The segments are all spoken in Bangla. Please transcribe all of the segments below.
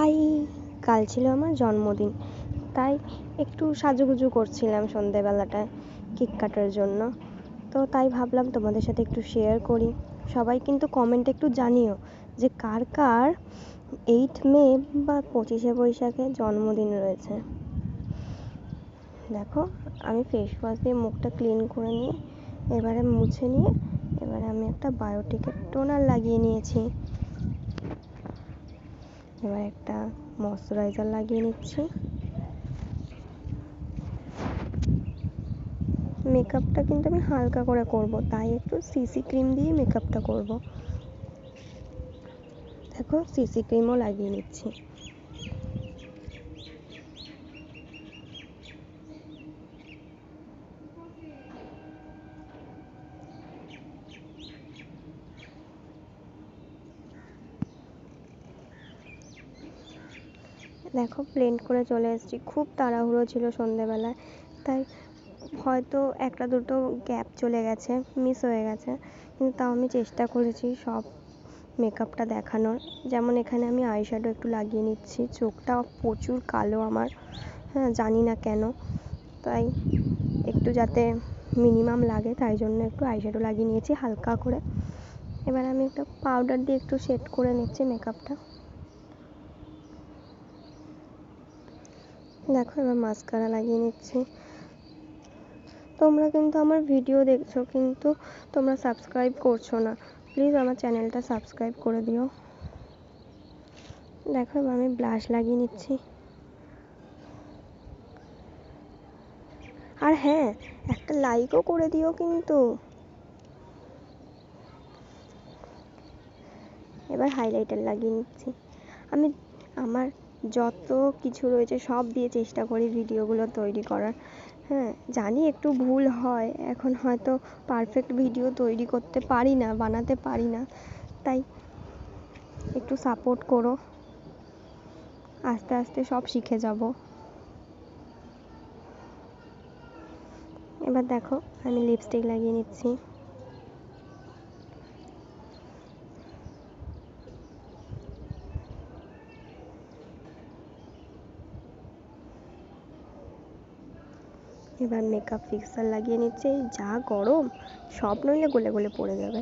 হাই কাল ছিল আমার জন্মদিন, তাই একটু সাজুগুজু করছিলাম সন্ধেবেলাটায় কেক কাটার জন্য। তো তাই ভাবলাম তোমাদের সাথে একটু শেয়ার করি। সবাই কিন্তু কমেন্টে একটু জানিও যে কার কার এইট মে বা পঁচিশে বৈশাখে জন্মদিন রয়েছে। দেখো, আমি ফেস ওয়াশ দিয়ে মুখটা ক্লিন করে নিয়ে, এবারে মুছে নিয়ে, এবারে আমি একটা বায়োটিকের টোনার লাগিয়ে নিয়েছি। এবার একটা ময়শ্চারাইজার লাগিয়ে নিচ্ছি। মেকআপটা কিন্তু আমি হালকা করে করব, তাই একটু সিসি ক্রিম দিয়ে মেকআপটা করব। দেখো সিসি ক্রিমও লাগিয়ে নিচ্ছি। দেখো প্লেন করে চলে এসেছি। খুব তাড়াহুড়ো ছিল সন্ধেবেলায়। তাই হয়তো একটা দুটো গ্যাপ চলে গেছে মিস হয়ে গেছে। কিন্তু তাও আমি চেষ্টা করেছি সব মেকআপটা দেখানোর। যেমন এখানে আমি আইশ্যাডো একটু লাগিয়ে নিচ্ছি। চোখটা প্রচুর কালো আমার। হ্যাঁ জানি না কেন। তাই একটু যাতে মিনিমাম লাগে, তাই জন্য একটু আইশ্যাডো লাগিয়ে নিয়েছি হালকা করে। এবার আমি একটা পাউডার দিয়ে একটু সেট করে নিচ্ছি মেকআপটা দেখো, এবার মাস্কারা লাগিয়ে নিচ্ছি। তোমরা কিন্তু আমার ভিডিও দেখছ, কিন্তু তোমরা সাবস্ক্রাইব করছ না। প্লিজ আমার চ্যানেলটা সাবস্ক্রাইব করে দিও। দেখো, এবার আমি ব্লাশ লাগিয়ে নিচ্ছি। আর হ্যাঁ একটা লাইকও করে দিও কিন্তু। এবার হাইলাইটার লাগিয়ে নিচ্ছি। আমি, আমার যত কিছু রয়েছে সব দিয়ে চেষ্টা করি ভিডিওগুলো তৈরি করার। হ্যাঁ জানি একটু ভুল হয়, এখন হয়তো পারফেক্ট ভিডিও তৈরি করতে পারি না, বানাতে পারি না। তাই একটু সাপোর্ট করো। আস্তে আস্তে সব শিখে যাব। এবার দেখো, আমি লিপস্টিক লাগিয়ে নিচ্ছি। এবার মেকআপ ফিক্সার লাগিয়ে নিচ্ছে যা গরম, সব নইলে গলে গলে পড়ে যাবে।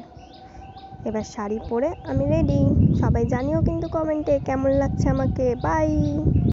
এবার শাড়ি পরে আমি রেডি সবাই জানিও কিন্তু কমেন্টে কেমন লাগছে আমাকে বাই